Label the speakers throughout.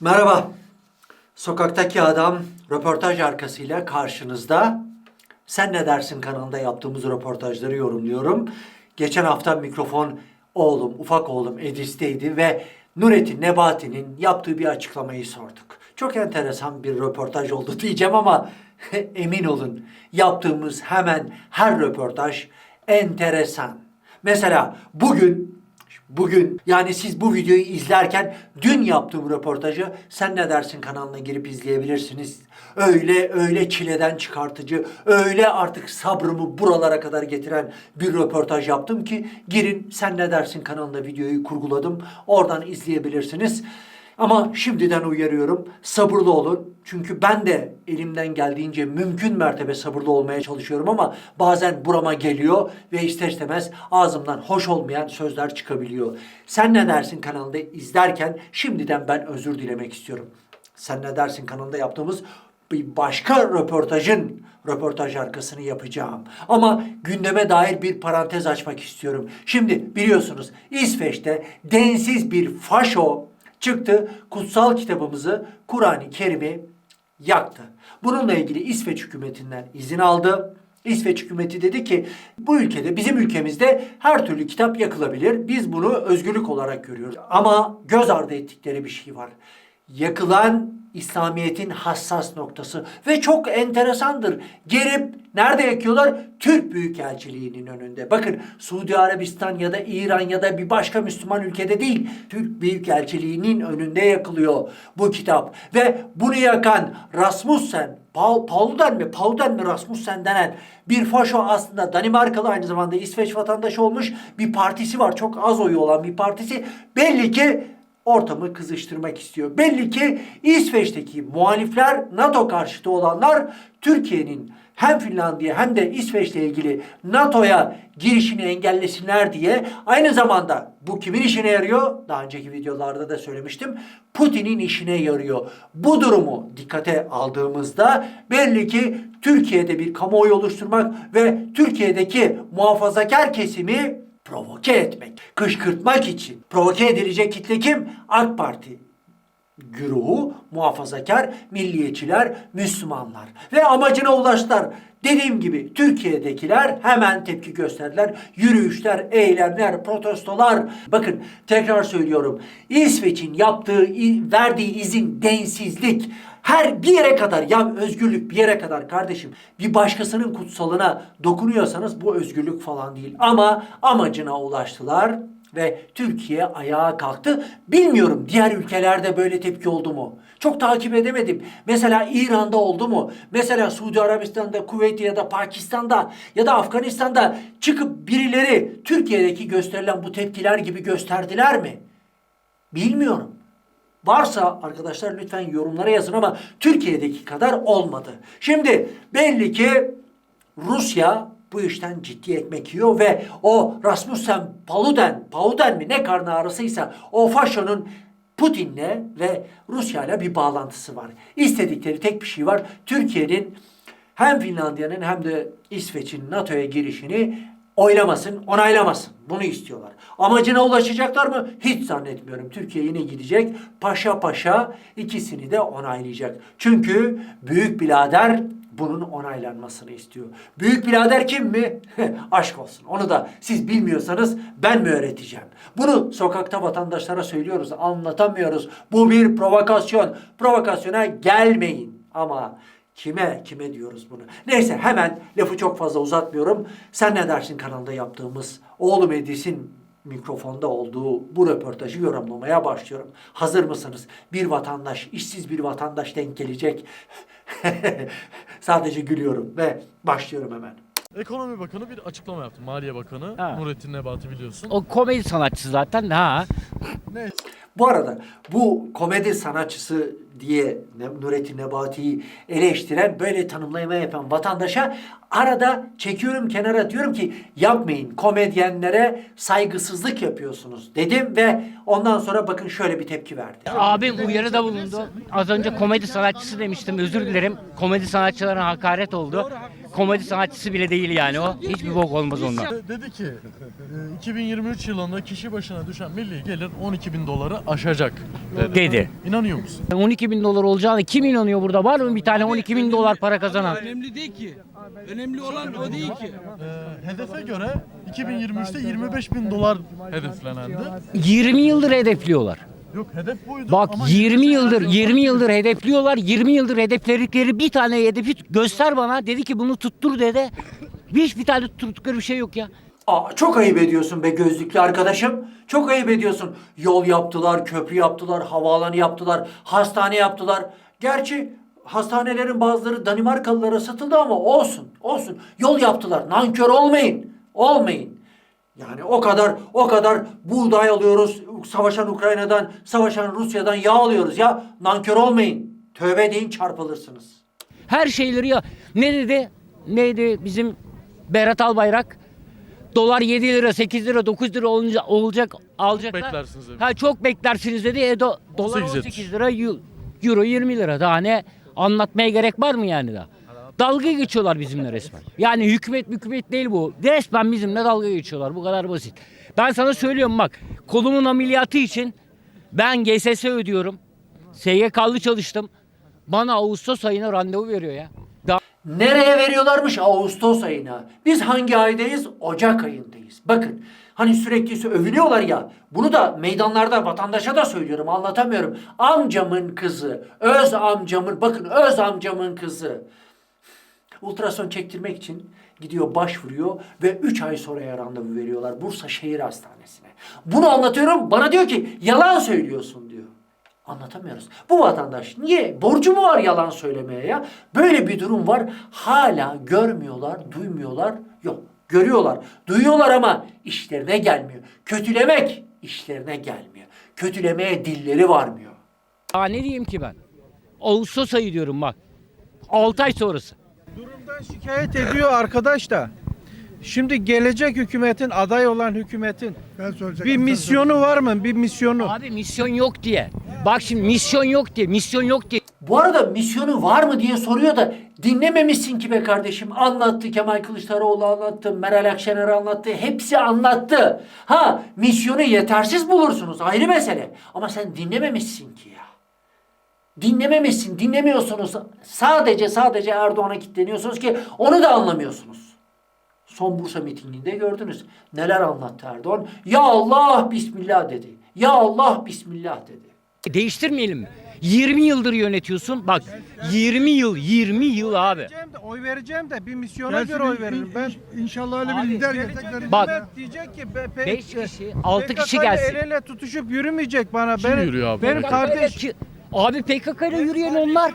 Speaker 1: Merhaba. Sokaktaki adam röportaj arkasıyla karşınızda. Sen ne dersin kanalında yaptığımız röportajları yorumluyorum. Geçen hafta mikrofon oğlum, ufak oğlum Edis'teydi ve Nurettin Nebati'nin yaptığı bir açıklamayı sorduk. Çok enteresan bir röportaj oldu diyeceğim ama emin olun yaptığımız hemen her röportaj enteresan. Mesela bugün Bugün yani siz bu videoyu izlerken dün yaptığım röportajı Sen Ne Dersin kanalına girip izleyebilirsiniz. Öyle öyle çileden çıkartıcı, öyle artık sabrımı buralara kadar getiren bir röportaj yaptım ki girin Sen Ne Dersin kanalına videoyu kurguladım. Oradan izleyebilirsiniz. Ama şimdiden uyarıyorum. Sabırlı olun. Çünkü ben de elimden geldiğince mümkün mertebe sabırlı olmaya çalışıyorum ama bazen burama geliyor ve ister istemez ağzımdan hoş olmayan sözler çıkabiliyor. Sen ne dersin kanalında izlerken şimdiden ben özür dilemek istiyorum. Sen ne dersin kanalında yaptığımız bir başka röportajın röportaj arkasını yapacağım. Ama gündeme dair bir parantez açmak istiyorum. Şimdi biliyorsunuz İsveç'te densiz bir faşo çıktı kutsal kitabımızı Kur'an-ı Kerim'i yaktı. Bununla ilgili İsveç hükümetinden izin aldı. İsveç hükümeti dedi ki bu ülkede bizim ülkemizde her türlü kitap yakılabilir. Biz bunu özgürlük olarak görüyoruz. Ama göz ardı ettikleri bir şey var. Yakılan İslamiyet'in hassas noktası ve çok enteresandır. Gelip nerede yakıyorlar? Türk Büyükelçiliği'nin önünde. Bakın Suudi Arabistan ya da İran ya da bir başka Müslüman ülkede değil. Türk Büyükelçiliği'nin önünde yakılıyor bu kitap. Ve bunu yakan Rasmussen, Paul, Paul'den mi, Paul'den mi Rasmussen denen bir faşo aslında Danimarkalı aynı zamanda İsveç vatandaşı olmuş bir partisi var. Çok az oyu olan bir partisi. Belli ki ortamı kızıştırmak istiyor. Belli ki İsveç'teki muhalifler, NATO karşıtı olanlar Türkiye'nin hem Finlandiya hem de İsveç'le ilgili NATO'ya girişini engellesinler diye aynı zamanda bu kimin işine yarıyor? Daha önceki videolarda da söylemiştim. Putin'in işine yarıyor. Bu durumu dikkate aldığımızda belli ki Türkiye'de bir kamuoyu oluşturmak ve Türkiye'deki muhafazakar kesimi provoke etmek, kışkırtmak için provoke edilecek kitle kim? AK Parti güruhu, muhafazakar, milliyetçiler, Müslümanlar. Ve amacına ulaştılar. Dediğim gibi Türkiye'dekiler hemen tepki gösterdiler. Yürüyüşler, eylemler, protestolar. Bakın tekrar söylüyorum. İsveç'in yaptığı, verdiği izin densizlik. Her bir yere kadar ya özgürlük bir yere kadar kardeşim. Bir başkasının kutsalına dokunuyorsanız bu özgürlük falan değil. Ama amacına ulaştılar ve Türkiye ayağa kalktı. Bilmiyorum diğer ülkelerde böyle tepki oldu mu? Çok takip edemedim. Mesela İran'da oldu mu? Mesela Suudi Arabistan'da, Kuveyt'te ya da Pakistan'da ya da Afganistan'da çıkıp birileri Türkiye'deki gösterilen bu tepkiler gibi gösterdiler mi? Bilmiyorum. Varsa arkadaşlar lütfen yorumlara yazın ama Türkiye'deki kadar olmadı. Şimdi belli ki Rusya bu işten ciddi ekmek yiyor ve o Rasmussen Paludan, Paludan mi ne karnı ağrısıysa o faşonun Putin'le ve Rusya'yla bir bağlantısı var. İstedikleri tek bir şey var. Türkiye'nin hem Finlandiya'nın hem de İsveç'in NATO'ya girişini oylamasın, onaylamasın. Bunu istiyorlar. Amacına ulaşacaklar mı? Hiç zannetmiyorum. Türkiye yine gidecek. Paşa paşa ikisini de onaylayacak. Çünkü büyük birader bunun onaylanmasını istiyor. Büyük birader kim mi? Aşk olsun. Onu da siz bilmiyorsanız ben mi öğreteceğim? Bunu sokakta vatandaşlara söylüyoruz, anlatamıyoruz. Bu bir provokasyon. Provokasyona gelmeyin. Ama Kime, kime diyoruz bunu? Neyse hemen lafı çok fazla uzatmıyorum. Sen ne dersin kanalda yaptığımız oğlum Edis'in mikrofonda olduğu bu röportajı yorumlamaya başlıyorum. Hazır mısınız? Bir vatandaş, işsiz bir vatandaş denk gelecek. Sadece gülüyorum ve başlıyorum hemen.
Speaker 2: Ekonomi Bakanı bir açıklama yaptı. Maliye Bakanı
Speaker 3: Ha.
Speaker 2: Nurettin Nebati biliyorsun.
Speaker 3: O komedi sanatçısı zaten ha.
Speaker 2: Ne?
Speaker 1: Bu arada bu komedi sanatçısı diye Nurettin Nebati'yi eleştiren, böyle tanımlama yapan vatandaşa arada çekiyorum kenara diyorum ki yapmayın komedyenlere saygısızlık yapıyorsunuz dedim ve ondan sonra bakın şöyle bir tepki verdi.
Speaker 3: Abim uyarıda bulundu. Az önce komedi sanatçısı demiştim. Özür dilerim. Komedi sanatçılarına hakaret oldu. Komedi sanatçısı bile değil yani o. Hiçbir bok olmaz ondan.
Speaker 2: De- Dedi ki e, 2023 yılında kişi başına düşen milli gelir 12 bin doları aşacak dedi.
Speaker 3: Dedi.
Speaker 2: İnanıyor musun?
Speaker 3: 12 bin dolar olacağını kim inanıyor burada? Var mı bir tane 12 bin dolar para kazanan?
Speaker 4: Önemli değil ki. Önemli olan o değil ki.
Speaker 2: E, hedefe göre 2023'te 25 bin dolar hedeflenendi.
Speaker 3: 20 yıldır hedefliyorlar.
Speaker 2: Yok hedef buydu
Speaker 3: Bak
Speaker 2: ama
Speaker 3: 20 yıldır 20 yıldır hedefliyorlar. 20 yıldır hedefledikleri bir tane hedefi göster bana. Dedi ki bunu tuttur dedi. Hiç bir tane tutturdukları bir şey yok ya.
Speaker 1: Aa, çok ayıp ediyorsun be gözlüklü arkadaşım. Çok ayıp ediyorsun. Yol yaptılar, köprü yaptılar, havaalanı yaptılar, hastane yaptılar. Gerçi hastanelerin bazıları Danimarkalılara satıldı ama olsun, olsun. Yol yaptılar. Nankör olmayın. Olmayın. Yani o kadar o kadar buğday alıyoruz savaşan Ukrayna'dan, savaşan Rusya'dan yağ alıyoruz ya. Nankör olmayın. Tövbe deyin çarpılırsınız.
Speaker 3: Her şeyleri ya. Ne dedi? Neydi bizim Berat Albayrak? Dolar 7 lira, 8 lira, 9 lira olunca olacak alacaklar.
Speaker 2: beklersiniz dedi.
Speaker 3: Ha çok beklersiniz dedi. E, do, dolar
Speaker 2: 18
Speaker 3: 18 lira, eu- euro 20 lira. Daha ne anlatmaya gerek var mı yani daha? Dalga geçiyorlar bizimle resmen. Yani hükümet hükümet değil bu. Resmen bizimle dalga geçiyorlar. Bu kadar basit. Ben sana söylüyorum bak. Kolumun ameliyatı için ben GSS ödüyorum. SGK'lı çalıştım. Bana Ağustos ayına randevu veriyor ya. Daha
Speaker 1: Nereye veriyorlarmış? Ağustos ayına. Biz hangi aydayız? Ocak ayındayız. Bakın hani sürekli övülüyorlar ya. Bunu da meydanlarda vatandaşa da söylüyorum anlatamıyorum. Amcamın kızı, öz amcamın, bakın öz amcamın kızı. Ultrason çektirmek için gidiyor başvuruyor ve 3 ay sonraya randevu veriyorlar Bursa Şehir Hastanesi'ne. Bunu anlatıyorum bana diyor ki yalan söylüyorsun diyor. Anlatamıyoruz. Bu vatandaş niye? Borcu mu var yalan söylemeye ya? Böyle bir durum var. Hala görmüyorlar, duymuyorlar. Yok, görüyorlar, duyuyorlar ama işlerine gelmiyor. Kötülemek işlerine gelmiyor. Kötülemeye dilleri varmıyor.
Speaker 3: Daha ne diyeyim ki ben? Ağustos ayı diyorum bak. 6 ay sonrası.
Speaker 5: Durumdan şikayet ediyor arkadaş da. Şimdi gelecek hükümetin, aday olan hükümetin bir misyonu var mı? Bir misyonu.
Speaker 3: Abi misyon yok diye. Bak şimdi misyon yok diye, misyon yok diye.
Speaker 1: Bu arada misyonu var mı diye soruyor da dinlememişsin ki be kardeşim. Anlattı Kemal Kılıçdaroğlu anlattı, Meral Akşener anlattı. Hepsi anlattı. Ha misyonu yetersiz bulursunuz ayrı mesele. Ama sen dinlememişsin ki ya. Dinlememişsin, dinlemiyorsunuz. Sadece sadece Erdoğan'a kilitleniyorsunuz ki onu da anlamıyorsunuz. Son Bursa mitinginde gördünüz. Neler anlattı Erdoğan? Ya Allah Bismillah dedi. Ya Allah Bismillah dedi.
Speaker 3: Değiştirmeyelim mi? 20 yıldır yönetiyorsun. Bak 20 yıl, 20 yıl abi.
Speaker 5: Vereceğim de, oy vereceğim de bir misyona göre oy veririm. Ben
Speaker 6: İnşallah öyle
Speaker 3: Abi,
Speaker 6: bir lider
Speaker 5: gelecek
Speaker 6: gelecek.
Speaker 3: Bak.
Speaker 5: hükümet diyecek ki be, pe-
Speaker 3: 5 kişi, 6 kişi
Speaker 5: PKK 'yla
Speaker 3: gelsin.
Speaker 5: El ele tutuşup yürümeyecek bana.
Speaker 2: Kim yürüyor abi?
Speaker 5: Benim kardeş.
Speaker 3: Ki- Abi PKK ile yürüyen onlar.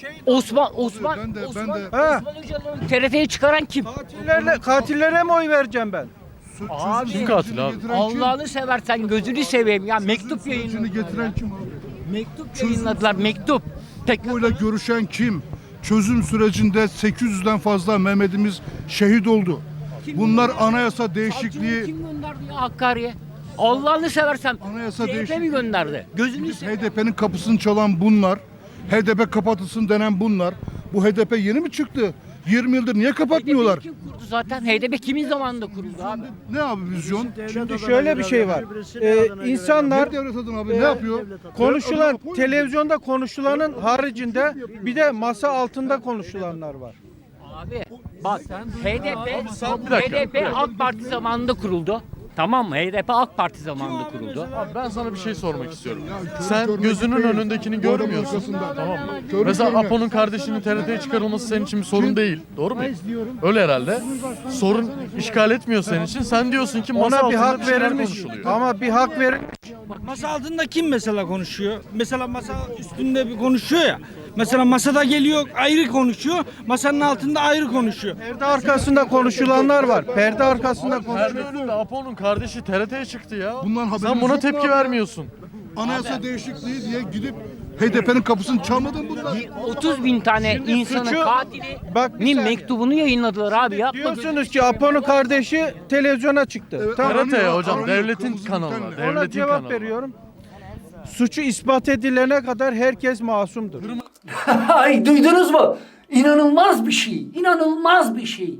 Speaker 5: Şey
Speaker 3: Osman Osman
Speaker 6: Ben de- ben
Speaker 3: Osman,
Speaker 6: de-.
Speaker 3: Osman Öcalan'ı TRT'ye çıkaran kim?
Speaker 5: Katillerle, katillere mi oy vereceğim ben?
Speaker 3: Abi
Speaker 2: Kim katil abi?
Speaker 3: Allah'ını seversen gözünü seveyim ya mektup yayınladılar.
Speaker 6: getiren kim abi?
Speaker 3: Mektup yayınladılar mektup.
Speaker 6: Oyla görüşen kim? Çözüm sürecinde 800'den fazla Mehmet'imiz şehit oldu. Bunlar anayasa
Speaker 3: Savcılığı
Speaker 6: değişikliği
Speaker 3: kim gönderdi ya Hakkari'ye? Allah'ını seversen
Speaker 6: Anayasa
Speaker 3: CHP mi
Speaker 6: değişikliği-
Speaker 3: gönderdi? Gözünü seveyim.
Speaker 6: HDP'nin kapısını çalan bunlar. HDP kapatılsın denen bunlar. Bu HDP yeni mi çıktı? 20 yıldır niye kapatmıyorlar?
Speaker 3: HDP kim kurdu zaten? HDP kimin zamanında kuruldu abi?
Speaker 6: Ne abi vizyon?
Speaker 5: Şimdi şöyle bir şey var. Ee, insanlar
Speaker 6: Ne devlet adına abi? Ne yapıyor?
Speaker 5: konuşulan televizyonda konuşulanın haricinde bir de masa altında konuşulanlar var.
Speaker 3: Abi bak HDP. HDP AK Parti zamanında kuruldu. Tamam mı? HDP AK Parti zamanında kuruldu.
Speaker 2: Abi ben sana bir şey sormak istiyorum. Sen gözünün önündekini görmüyorsun. Tamam mı? Mesela. Apo'nun kardeşinin TRT'ye çıkarılması senin için bir sorun değil. Doğru mu? Öyle herhalde. Sorun işgal etmiyor senin için. Sen diyorsun ki masa
Speaker 5: Ona bir
Speaker 2: altında
Speaker 5: hak
Speaker 2: bir şeyler
Speaker 5: verilmiş.
Speaker 2: konuşuluyor.
Speaker 5: Ama bir hak verilmiş.
Speaker 4: Masa altında kim mesela konuşuyor? Mesela masa üstünde bir konuşuyor ya. Mesela masada geliyor ayrı konuşuyor. Masanın altında ayrı konuşuyor.
Speaker 5: Perde arkasında konuşulanlar var. Perde arkasında konuşuyor.
Speaker 2: Perdesinde Apo'nun kardeşi TRT'ye çıktı ya.
Speaker 6: Bundan haberiniz
Speaker 2: Sen buna
Speaker 6: yok
Speaker 2: tepki
Speaker 6: abi?
Speaker 2: vermiyorsun.
Speaker 6: Anayasa değişikliği diye gidip HDP'nin kapısını çalmadın bunlar.
Speaker 3: 30 bin tane
Speaker 5: Şimdi
Speaker 3: insanın
Speaker 5: suçu-
Speaker 3: katili
Speaker 5: Bak bir saniye.
Speaker 3: mektubunu yayınladılar abi yapma.
Speaker 5: Diyorsunuz ki Apo'nun kardeşi televizyona çıktı. Tamam.
Speaker 2: TRT hocam devletin kanalı.
Speaker 6: bültenle.
Speaker 5: Ona
Speaker 2: Devletin
Speaker 5: cevap
Speaker 2: kanalı.
Speaker 5: veriyorum. Suçu ispat edilene kadar herkes masumdur.
Speaker 1: Ay duydunuz mu? İnanılmaz bir şey. İnanılmaz bir şey.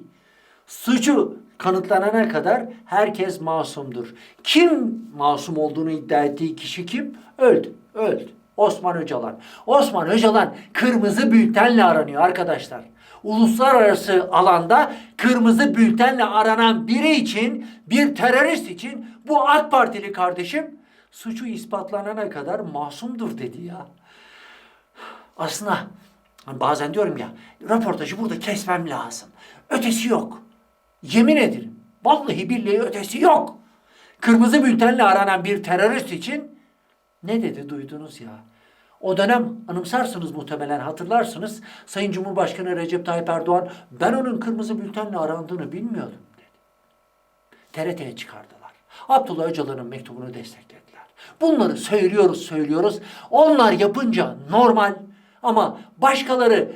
Speaker 1: Suçu kanıtlanana kadar herkes masumdur. Kim masum olduğunu iddia ettiği kişi kim? Öldü. Öldü. Osman Öcalan. Osman Öcalan kırmızı bültenle aranıyor arkadaşlar. Uluslararası alanda kırmızı bültenle aranan biri için, bir terörist için bu AK Partili kardeşim suçu ispatlanana kadar masumdur dedi ya. Aslında hani bazen diyorum ya röportajı burada kesmem lazım. Ötesi yok. Yemin ederim. Vallahi billahi ötesi yok. Kırmızı bültenle aranan bir terörist için ne dedi duydunuz ya. O dönem anımsarsınız muhtemelen hatırlarsınız. Sayın Cumhurbaşkanı Recep Tayyip Erdoğan ben onun kırmızı bültenle arandığını bilmiyordum dedi. TRT'ye çıkardılar. Abdullah Öcalan'ın mektubunu desteklediler. Bunları söylüyoruz söylüyoruz. Onlar yapınca normal ama başkaları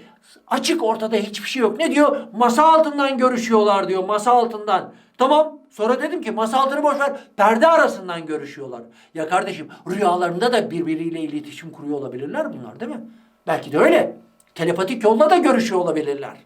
Speaker 1: açık ortada hiçbir şey yok. Ne diyor? Masa altından görüşüyorlar diyor. Masa altından. Tamam. Sonra dedim ki masa altını boş ver. Perde arasından görüşüyorlar. Ya kardeşim rüyalarında da birbiriyle iletişim kuruyor olabilirler bunlar değil mi? Belki de öyle. Telepatik yolla da görüşüyor olabilirler.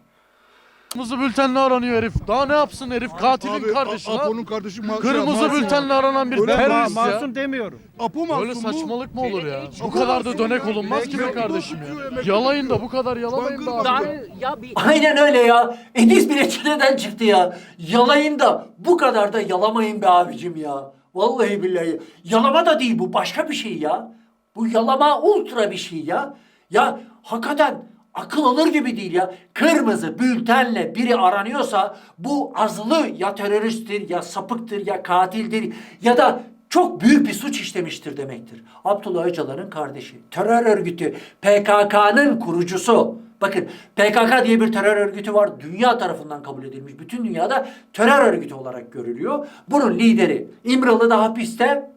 Speaker 2: Kırmızı bültenle aranıyor herif. Daha ne yapsın herif? Katilin
Speaker 6: Abi,
Speaker 2: kardeşi lan.
Speaker 6: Apo'nun kardeşi ma-
Speaker 2: Kırmızı
Speaker 6: masum.
Speaker 2: bültenle aranan bir
Speaker 6: Öyle
Speaker 5: Ben ma-
Speaker 2: terörist ya.
Speaker 5: masum demiyorum.
Speaker 6: Apo masum
Speaker 2: Böyle saçmalık mı olur ya? Bu kadar da
Speaker 6: masum
Speaker 2: dönek
Speaker 6: ya.
Speaker 2: olunmaz ki be kardeşim ya. Yalayın da bu kadar yalamayın
Speaker 6: Bangır
Speaker 2: abi.
Speaker 6: bangır.
Speaker 2: ya.
Speaker 3: Bir
Speaker 1: Aynen öyle ya. Ediz bile çileden çıktı ya. Yalayın da bu kadar da yalamayın be abicim ya. Vallahi billahi. Yalama da değil bu başka bir şey ya. Bu yalama ultra bir şey ya. Ya hakikaten akıl alır gibi değil ya. Kırmızı bültenle biri aranıyorsa bu azılı ya teröristtir ya sapıktır ya katildir ya da çok büyük bir suç işlemiştir demektir. Abdullah Öcalan'ın kardeşi, terör örgütü PKK'nın kurucusu. Bakın PKK diye bir terör örgütü var. Dünya tarafından kabul edilmiş. Bütün dünyada terör örgütü olarak görülüyor. Bunun lideri İmralı'da hapiste.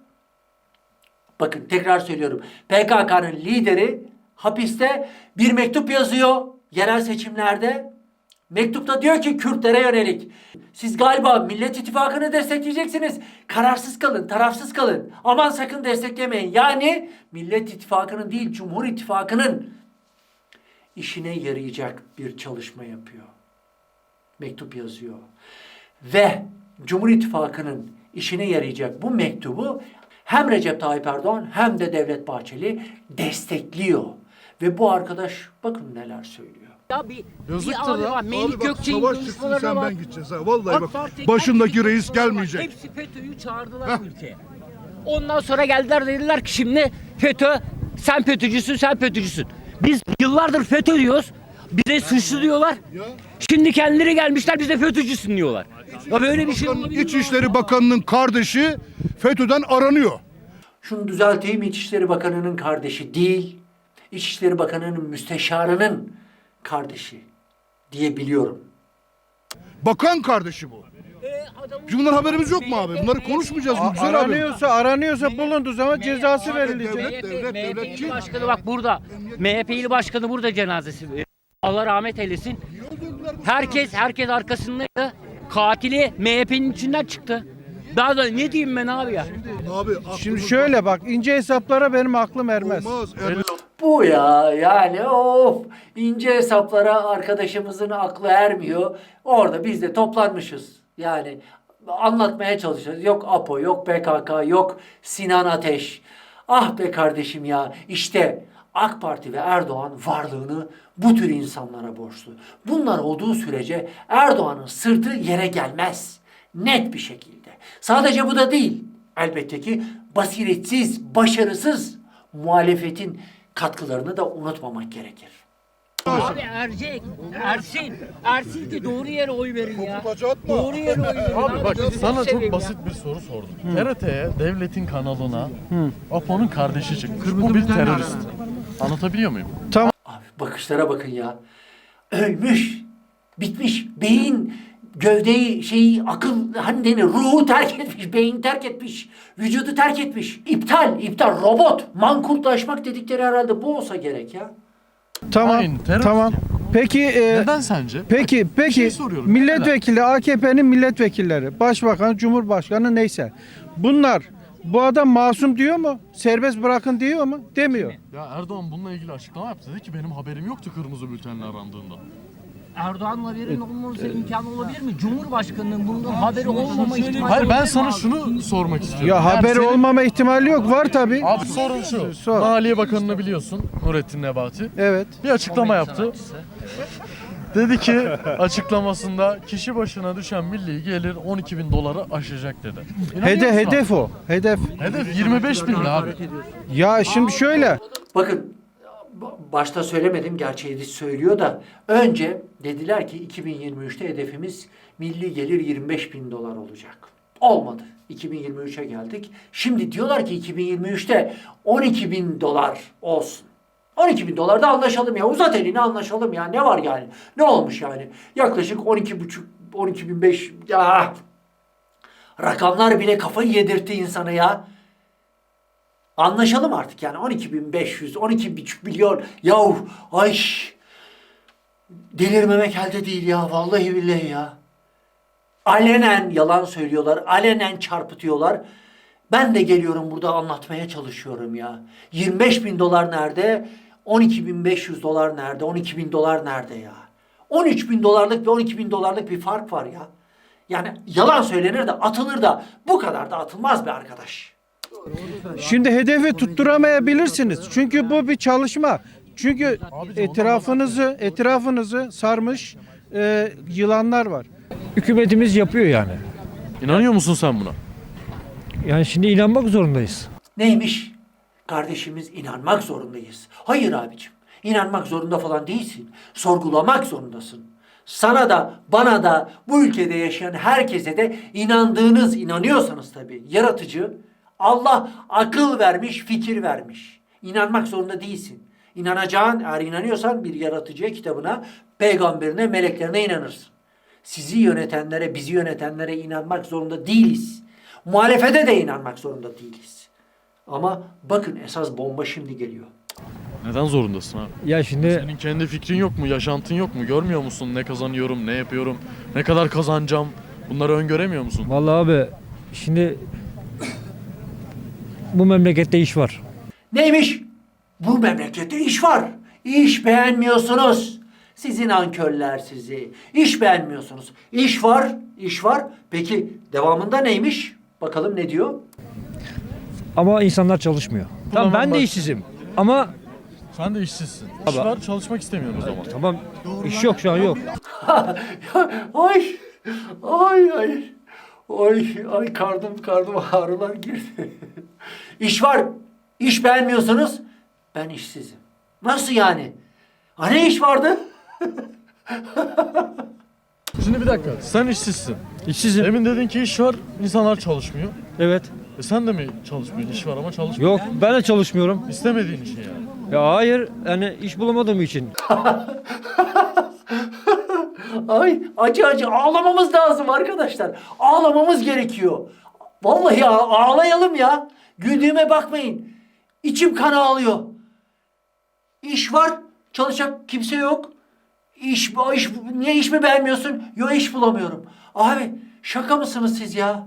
Speaker 1: Bakın tekrar söylüyorum. PKK'nın lideri hapiste bir mektup yazıyor yerel seçimlerde. Mektupta diyor ki Kürtlere yönelik. Siz galiba Millet İttifakı'nı destekleyeceksiniz. Kararsız kalın, tarafsız kalın. Aman sakın desteklemeyin. Yani Millet İttifakı'nın değil, Cumhur İttifakı'nın işine yarayacak bir çalışma yapıyor. Mektup yazıyor. Ve Cumhur İttifakı'nın işine yarayacak bu mektubu hem Recep Tayyip Erdoğan hem de Devlet Bahçeli destekliyor. Ve bu arkadaş bakın neler söylüyor.
Speaker 3: ya bir
Speaker 2: Yazıktır
Speaker 3: bir
Speaker 2: ya.
Speaker 3: bak, Melih
Speaker 6: Abi bak savaş çıksın
Speaker 3: konuşmalarına
Speaker 6: sen
Speaker 3: bak.
Speaker 6: ben gideceğiz ha. Vallahi
Speaker 3: AK
Speaker 6: bak
Speaker 3: Parti-
Speaker 6: başındaki
Speaker 3: AK
Speaker 6: reis gelmeyecek.
Speaker 3: Hepsi FETÖ'yü çağırdılar ülkeye. Ondan sonra geldiler dediler ki şimdi FETÖ sen FETÖ'cüsün sen FETÖ'cüsün. Biz yıllardır FETÖ diyoruz. Bize suçlu diyorlar. Şimdi kendileri gelmişler bize FETÖ'cüsün diyorlar. Ya böyle bir şey olabilir mi?
Speaker 6: İçişleri Bakanı'nın kardeşi FETÖ'den aranıyor.
Speaker 1: Şunu düzelteyim İçişleri Bakanı'nın kardeşi değil, İçişleri Bakanı'nın müsteşarının kardeşi diye biliyorum.
Speaker 6: Bakan kardeşi bu.
Speaker 3: Ee, adamın-
Speaker 6: Bundan haberimiz yok mu abi? Bunları konuşmayacağız mı? Güzel abi.
Speaker 5: aranıyorsa aranıyorsa bulunduğu zaman cezası verilecek.
Speaker 6: devlet, devlet,
Speaker 3: MHP
Speaker 6: devlet
Speaker 3: il başkanı bak burada. MHP il başkanı burada cenazesi. Allah rahmet eylesin. Herkes herkes arkasındaydı. Katili MHP'nin içinden çıktı. Daha da ne diyeyim ben abi ya?
Speaker 6: Abi
Speaker 5: Şimdi
Speaker 6: aklımız-
Speaker 5: şöyle bak ince hesaplara benim aklım ermez.
Speaker 6: Olmaz. ermez.
Speaker 1: Bu ya yani of ince hesaplara arkadaşımızın aklı ermiyor. Orada biz de toplanmışız. Yani anlatmaya çalışıyoruz. Yok APO, yok PKK, yok Sinan Ateş. Ah be kardeşim ya işte AK Parti ve Erdoğan varlığını bu tür insanlara borçlu. Bunlar olduğu sürece Erdoğan'ın sırtı yere gelmez. Net bir şekilde. Sadece bu da değil. Elbette ki basiretsiz, başarısız muhalefetin katkılarını da unutmamak gerekir.
Speaker 3: Abi Ercek, Ersin, Ersin ki doğru yere oy verin ya. Doğru yere oy verin.
Speaker 2: Abi bak
Speaker 3: gözünü
Speaker 2: sana
Speaker 3: seveyim
Speaker 2: çok
Speaker 3: ya.
Speaker 2: basit bir soru sordum. TRT'ye, devletin kanalına Apo'nun kardeşi çıkmış. Bu bir terörist. Anlatabiliyor muyum?
Speaker 1: Abi bakışlara bakın ya. Ölmüş, bitmiş, beyin, gövdeyi, şeyi, akıl, hani denir, ruhu terk etmiş, beyin terk etmiş, vücudu terk etmiş. İptal, iptal, robot, mankurtlaşmak dedikleri herhalde bu olsa gerek ya.
Speaker 5: Tamam.
Speaker 2: Aynen,
Speaker 5: tamam. Peki e,
Speaker 2: Neden sence?
Speaker 5: Peki peki
Speaker 2: şey soruyorum.
Speaker 5: milletvekili AKP'nin milletvekilleri, başbakan, cumhurbaşkanı neyse bunlar Bu adam masum diyor mu? Serbest bırakın diyor mu? Demiyor.
Speaker 2: Ya Erdoğan bununla ilgili açıklama yaptı. Dedi ki benim haberim yoktu kırmızı bültenle arandığında.
Speaker 3: Erdoğan'ın haberinin olmaması imkanı olabilir mi? Cumhurbaşkanının bundan haberi olmama ihtimali
Speaker 2: Hayır ben
Speaker 3: olabilir
Speaker 2: sana
Speaker 3: abi?
Speaker 2: şunu sormak istiyorum.
Speaker 5: Ya
Speaker 2: Yani
Speaker 5: haberi
Speaker 2: senin-
Speaker 5: olmama ihtimali yok. Var tabii.
Speaker 2: Abi sorun şu.
Speaker 5: Sor.
Speaker 2: Maliye Bakanı'nı biliyorsun Nurettin Nebati.
Speaker 5: Evet.
Speaker 2: Bir açıklama yaptı. Dedi ki açıklamasında kişi başına düşen milli gelir 12 bin doları aşacak dedi. İnanıyor
Speaker 5: Hede,
Speaker 2: musun
Speaker 5: hedef o. Hedef.
Speaker 2: abi? Hedef 25 bin abi.
Speaker 5: Ya şimdi şöyle.
Speaker 1: Bakın ba- başta söylemedim gerçeği de söylüyor da önce dediler ki 2023'te hedefimiz milli gelir 25 bin dolar olacak. Olmadı. 2023'e geldik. Şimdi diyorlar ki 2023'te 12 bin dolar olsun. 12 bin dolarda anlaşalım ya. Uzat elini anlaşalım ya. Ne var yani? Ne olmuş yani? Yaklaşık 12 buçuk 12 bin 5 ya. Rakamlar bile kafayı yedirtti insana ya. Anlaşalım artık yani 12.500, 12.5 milyon. Yahu ay delirmemek elde değil ya vallahi billahi ya. Alenen yalan söylüyorlar, alenen çarpıtıyorlar. Ben de geliyorum burada anlatmaya çalışıyorum ya. 25 bin dolar nerede? 12.500 dolar nerede? 12 bin dolar nerede ya? 13 bin dolarlık ve 12 bin dolarlık bir fark var ya. Yani yalan söylenir de atılır da bu kadar da atılmaz be arkadaş.
Speaker 5: Şimdi hedefi tutturamayabilirsiniz. Çünkü bu bir çalışma. Çünkü etrafınızı etrafınızı sarmış e, yılanlar var.
Speaker 7: Hükümetimiz yapıyor yani.
Speaker 2: İnanıyor musun sen buna?
Speaker 7: Yani şimdi inanmak zorundayız.
Speaker 1: Neymiş? Kardeşimiz inanmak zorundayız. Hayır abicim. inanmak zorunda falan değilsin. Sorgulamak zorundasın. Sana da, bana da, bu ülkede yaşayan herkese de inandığınız, inanıyorsanız tabii. Yaratıcı, Allah akıl vermiş, fikir vermiş. İnanmak zorunda değilsin. İnanacağın, eğer inanıyorsan bir yaratıcıya, kitabına, peygamberine, meleklerine inanırsın. Sizi yönetenlere, bizi yönetenlere inanmak zorunda değiliz. Muhalefete de inanmak zorunda değiliz. Ama bakın esas bomba şimdi geliyor.
Speaker 2: Neden zorundasın abi?
Speaker 7: Ya şimdi
Speaker 2: Senin kendi fikrin yok mu? Yaşantın yok mu? Görmüyor musun? Ne kazanıyorum? Ne yapıyorum? Ne kadar kazanacağım? Bunları öngöremiyor musun?
Speaker 7: vallahi abi şimdi bu memlekette iş var.
Speaker 1: Neymiş? Bu memlekette iş var. İş beğenmiyorsunuz. Sizin ankörler sizi. İş beğenmiyorsunuz. İş var, iş var. Peki devamında neymiş? Bakalım ne diyor?
Speaker 7: Ama insanlar çalışmıyor. Tamam ben
Speaker 2: bak-
Speaker 7: de işsizim. Ama
Speaker 2: Sen de işsizsin. İş var, çalışmak istemiyorsun o zaman.
Speaker 7: tamam iş yok şu an yok.
Speaker 1: ay, ay, ay. Ay, ay kardım kardım ağrılar girdi. İş var, iş beğenmiyorsanız ben işsizim. Nasıl yani? Ha ne iş vardı?
Speaker 2: Şimdi bir dakika. Sen işsizsin.
Speaker 7: İşsizim.
Speaker 2: Demin dedin ki iş var, insanlar çalışmıyor.
Speaker 7: Evet.
Speaker 2: E sen de mi çalışmıyorsun? İş var ama çalışmıyorsun.
Speaker 7: Yok ben de çalışmıyorum.
Speaker 2: İstemediğin için yani.
Speaker 7: Ya hayır yani iş bulamadığım için.
Speaker 1: Ay acı acı ağlamamız lazım arkadaşlar. Ağlamamız gerekiyor. Vallahi ağ- ağlayalım ya. Güldüğüme bakmayın. İçim kan ağlıyor. İş var, çalışacak kimse yok. İş, iş niye iş mi beğenmiyorsun? Yok iş bulamıyorum. Abi şaka mısınız siz ya?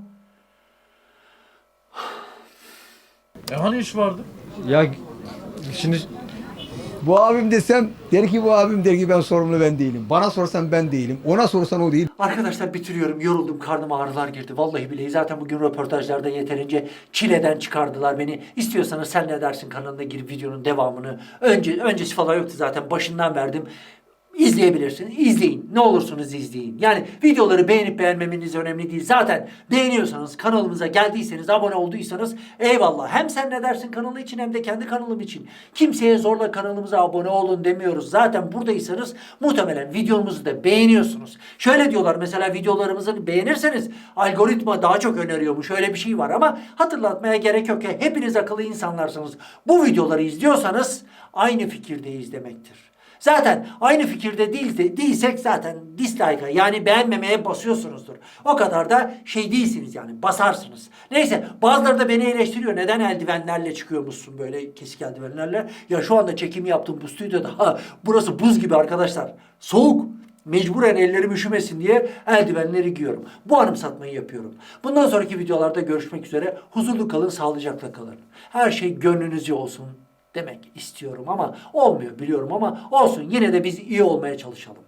Speaker 2: E hani iş vardı?
Speaker 7: Ya şimdi
Speaker 8: Bu abim desem der ki bu abim der ki ben sorumlu ben değilim. Bana sorsan ben değilim. Ona sorsan o değil.
Speaker 1: Arkadaşlar bitiriyorum. Yoruldum. Karnıma ağrılar girdi. Vallahi billahi. Zaten bugün röportajlarda yeterince çileden çıkardılar beni. İstiyorsanız sen ne dersin kanalına girip videonun devamını. Önce öncesi falan yoktu zaten. Başından verdim. İzleyebilirsiniz. İzleyin. Ne olursunuz izleyin. Yani videoları beğenip beğenmemeniz önemli değil. Zaten beğeniyorsanız, kanalımıza geldiyseniz, abone olduysanız eyvallah. Hem sen ne dersin kanalı için hem de kendi kanalım için. Kimseye zorla kanalımıza abone olun demiyoruz. Zaten buradaysanız muhtemelen videomuzu da beğeniyorsunuz. Şöyle diyorlar mesela videolarımızı beğenirseniz algoritma daha çok öneriyormuş. Öyle bir şey var ama hatırlatmaya gerek yok. ya. Hepiniz akıllı insanlarsınız. Bu videoları izliyorsanız aynı fikirdeyiz demektir. Zaten aynı fikirde değil de, değilsek zaten dislike'a yani beğenmemeye basıyorsunuzdur. O kadar da şey değilsiniz yani basarsınız. Neyse bazıları da beni eleştiriyor. Neden eldivenlerle çıkıyormuşsun böyle kesik eldivenlerle? Ya şu anda çekimi yaptığım bu stüdyoda ha, burası buz gibi arkadaşlar. Soğuk. Mecburen ellerim üşümesin diye eldivenleri giyiyorum. Bu anımsatmayı yapıyorum. Bundan sonraki videolarda görüşmek üzere. Huzurlu kalın, sağlıcakla kalın. Her şey gönlünüzce olsun demek istiyorum ama olmuyor biliyorum ama olsun. Yine de biz iyi olmaya çalışalım.